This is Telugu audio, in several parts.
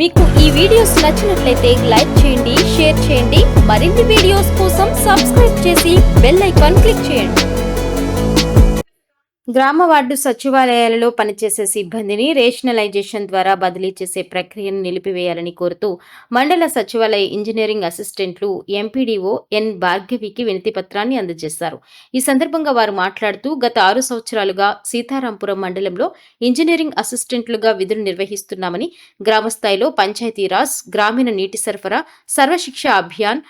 మీకు ఈ వీడియోస్ నచ్చినట్లయితే లైక్ చేయండి షేర్ చేయండి. మరిన్ని వీడియోస్ కోసం సబ్స్క్రైబ్ చేసి బెల్ ఐకాన్ క్లిక్ చేయండి. గ్రామ వార్డు సచివాలయాలలో పనిచేసే సిబ్బందిని రేషనలైజేషన్ ద్వారా బదిలీ చేసే ప్రక్రియను నిలిపివేయాలని కోరుతూ మండల సచివాలయ ఇంజనీరింగ్ అసిస్టెంట్లు ఎంపీడీఓ ఎన్ భార్గవికి వినతి పత్రాన్ని అందజేశారు. ఈ సందర్భంగా వారు మాట్లాడుతూ గత ఆరు సంవత్సరాలుగా సీతారాంపురం మండలంలో ఇంజనీరింగ్ అసిస్టెంట్లుగా విధులు నిర్వహిస్తున్నామని గ్రామస్థాయిలో పంచాయతీరాజ్ గ్రామీణ నీటి సరఫరా సర్వశిక్ష అభియాన్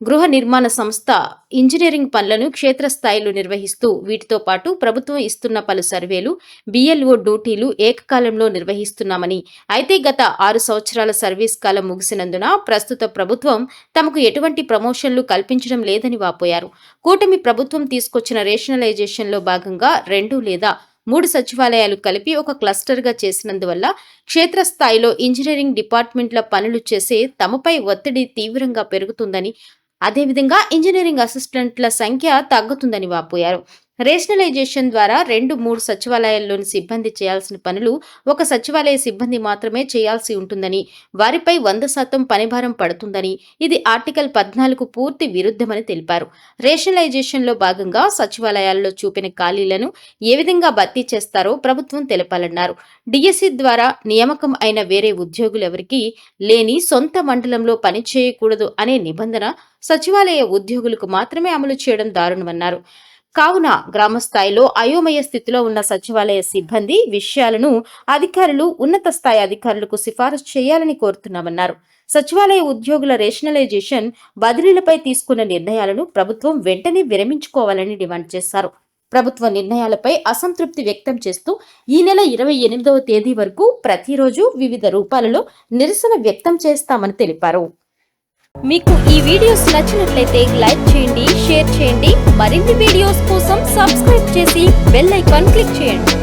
గృహ నిర్మాణ సంస్థ ఇంజనీరింగ్ పనులను క్షేత్రస్థాయిలో నిర్వహిస్తూ వీటితో పాటు ప్రభుత్వం ఇస్తున్న పలు సర్వేలు బిఎల్ఓ డ్యూటీలు ఏకకాలంలో నిర్వహిస్తున్నామని. అయితే గత ఆరు సంవత్సరాల సర్వీస్ కాలం ముగిసినందున ప్రస్తుత ప్రభుత్వం తమకు ఎటువంటి ప్రమోషన్లు కల్పించడం లేదని వాపోయారు. కూటమి ప్రభుత్వం తీసుకొచ్చిన రేషనలైజేషన్లో భాగంగా రెండు లేదా మూడు సచివాలయాలు కలిపి ఒక క్లస్టర్గా చేసినందువల్ల క్షేత్రస్థాయిలో ఇంజనీరింగ్ డిపార్ట్మెంట్ల పనులు చేసే తమపై ఒత్తిడి తీవ్రంగా పెరుగుతుందని అదేవిధంగా ఇంజనీరింగ్ అసిస్టెంట్ల సంఖ్య తగ్గుతుందని వాపోయారు. రేషనలైజేషన్ ద్వారా రెండు మూడు సచివాలయాల్లోని సిబ్బంది చేయాల్సిన పనులు ఒక సచివాలయ సిబ్బంది మాత్రమే చేయాల్సి ఉంటుందని వారిపై వంద శాతం పనిభారం పడుతుందని ఇది ఆర్టికల్ పద్నాలుగు పూర్తి విరుద్ధమని తెలిపారు. రేషనలైజేషన్లో భాగంగా సచివాలయాల్లో చూపిన ఖాళీలను ఏ విధంగా భర్తీ చేస్తారో ప్రభుత్వం తెలపాలన్నారు. డిఎస్సి ద్వారా నియామకం అయిన వేరే ఉద్యోగులెవరికీ లేని సొంత మండలంలో పనిచేయకూడదు అనే నిబంధన సచివాలయ ఉద్యోగులకు మాత్రమే అమలు చేయడం దారుణమన్నారు. కావున గ్రామ స్థాయిలో అయోమయ స్థితిలో ఉన్న సచివాలయ సిబ్బంది విషయాలను అధికారులు ఉన్నత స్థాయి అధికారులకు సిఫారసు చేయాలని కోరుతున్నామన్నారు. సచివాలయ ఉద్యోగుల రేషనలైజేషన్ బదిలీలపై తీసుకున్న నిర్ణయాలను ప్రభుత్వం వెంటనే విరమించుకోవాలని డిమాండ్ చేశారు. ప్రభుత్వ నిర్ణయాలపై అసంతృప్తి వ్యక్తం చేస్తూ ఈ నెల ఇరవై ఎనిమిదవ తేదీ వరకు ప్రతిరోజు వివిధ రూపాలలో నిరసన వ్యక్తం చేస్తామని తెలిపారు. మీకు ఈ వీడియోస్ నచ్చినట్లయితే లైక్ చేయండి షేర్ చేయండి. మరిన్ని వీడియోస్ కోసం సబ్స్క్రైబ్ చేసి బెల్ ఐకాన్ క్లిక్ చేయండి.